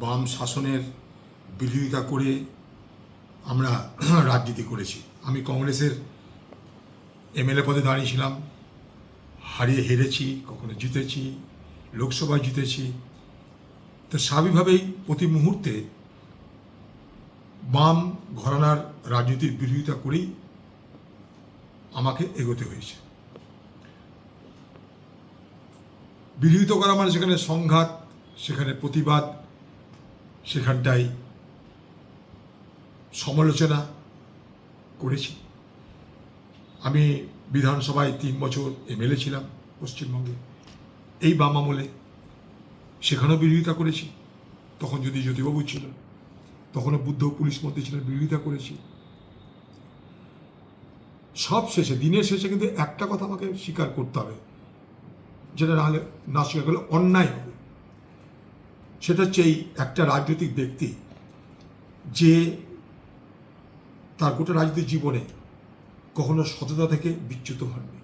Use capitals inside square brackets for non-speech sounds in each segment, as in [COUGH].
বাম শাসনের বিরোধিতা করে আমরা [CLEARS THROAT] রাজনীতি করেছি। আমি কংগ্রেসের এমএলএ পদে দাঁড়িয়েছিলাম হারিয়ে হেরেছি, কখনো জিতেছি, লোকসভায় জিতেছি। তো স্বাভাবিকভাবেই প্রতি মুহূর্তে বাম ঘরানার রাজনীতির বিরোধিতা করেই আমাকে এগোতে হয়েছে। বিরোধিতা করা মানে সেখানে সংঘাত, সেখানে প্রতিবাদ, সেখানটায় সমালোচনা করেছি। আমি বিধানসভায় তিন বছর এমএলএ ছিলাম পশ্চিমবঙ্গে। এই বাম আমলে সেখানেও বিরোধিতা করেছি। তখন যদি জ্যোতিবাবু ছিল তখনও বুদ্ধ পুলিশ মন্ত্রী ছিলেন, বিরোধিতা করেছি। সব শেষে, দিনের শেষে কিন্তু একটা কথা আমাকে স্বীকার করতে হবে, যেটা নাহলে না স্বীকার করলে অন্যায় হবে। সেটা হচ্ছে এই একটা রাজনৈতিক ব্যক্তি যে তার গোটা রাজনৈতিক জীবনে কখনো সততা থেকে বিচ্যুত হননি।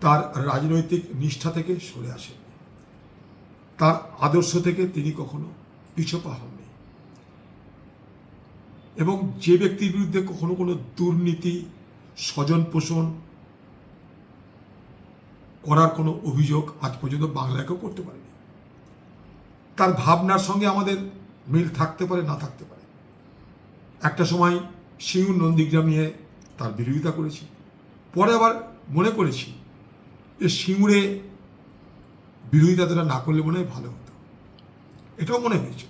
তার রাজনৈতিক নিষ্ঠা থেকে সরে আসেননি। তার আদর্শ থেকে তিনি কখনো পিছপা হননি। এবং যে ব্যক্তির বিরুদ্ধে কখনো কোনো দুর্নীতি স্বজন পোষণ করার কোনো অভিযোগ আজ পর্যন্ত বাংলাকেও করতে পারেনি। তার ভাবনার সঙ্গে আমাদের মিল থাকতে পারে, না থাকতে পারে। একটা সময় সিঙ্গুর নন্দীগ্রাম নিয়ে তার বিরোধিতা করেছি। পরে আবার মনে করেছি যে সিঙ্গুরে বিরোধিতাটা না করলে মনে হয় ভালো হতো। এটাও মনে হয়েছে।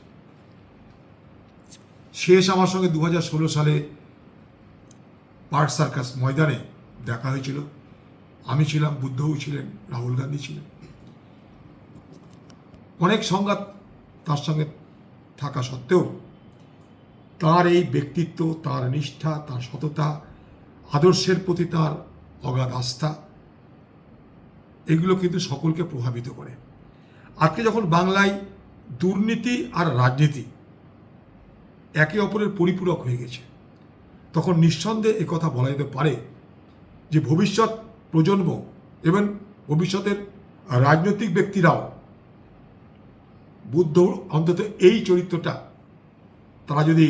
শেষ আমার সঙ্গে দু হাজার ষোলো সালে পার্ক সার্কাস ময়দানে দেখা হয়েছিল। আমি ছিলাম, বুদ্ধও ছিলেন, রাহুল গান্ধী ছিলেন। অনেক সংঘাত তার সঙ্গে থাকা সত্ত্বেও তার এই ব্যক্তিত্ব, তার নিষ্ঠা, তার সততা, আদর্শের প্রতি তার অগাধ আস্থা, এগুলো কিন্তু সকলকে প্রভাবিত করে। আজকে যখন বাংলায় দুর্নীতি আর রাজনীতি একে অপরের পরিপূরক হয়ে গেছে তখন নিঃসন্দেহে কথা বলা যেতে পারে যে ভবিষ্যৎ প্রজন্ম এবং ভবিষ্যতের রাজনৈতিক ব্যক্তিরাও বুদ্ধ অন্তত এই চরিত্রটা তারা যদি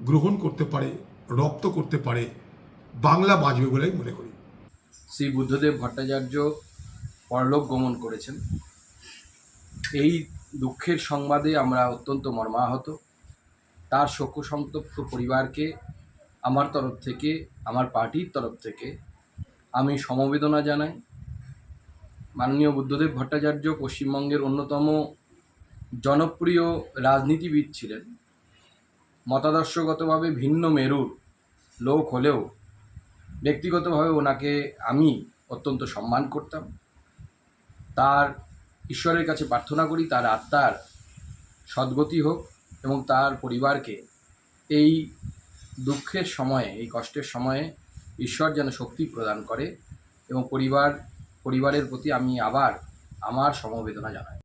গ্রহণ করতে পারে, রপ্ত করতে পারে, বাংলা বাঁচবে বলে মনে করি। শ্রী বুদ্ধদেব ভট্টাচার্য পরলোক গমন করেছেন। এই দুঃখের সংবাদে আমরা অত্যন্ত মর্মাহত। তার শোক সন্তপ্ত পরিবারকে আমার তরফ থেকে, আমার পার্টির তরফ থেকে আমি সমবেদনা জানাই। মাননীয় বুদ্ধদেব ভট্টাচার্য পশ্চিমবঙ্গের অন্যতম জনপ্রিয় রাজনীতিবিদ ছিলেন। মতাদর্শগতভাবে ভিন্ন মেরুর লোক হলেও ব্যক্তিগতভাবে ওনাকে আমি অত্যন্ত সম্মান করতাম। তার ঈশ্বরের কাছে প্রার্থনা করি, তার আত্মার সদ্গতি হোক এবং তার পরিবারকে এই দুঃখের সময়ে, এই কষ্টের সময়ে ঈশ্বর যেন শক্তি প্রদান করে এবং পরিবার, পরিবারের প্রতি আমি আবার আমার সমবেদনা জানাই।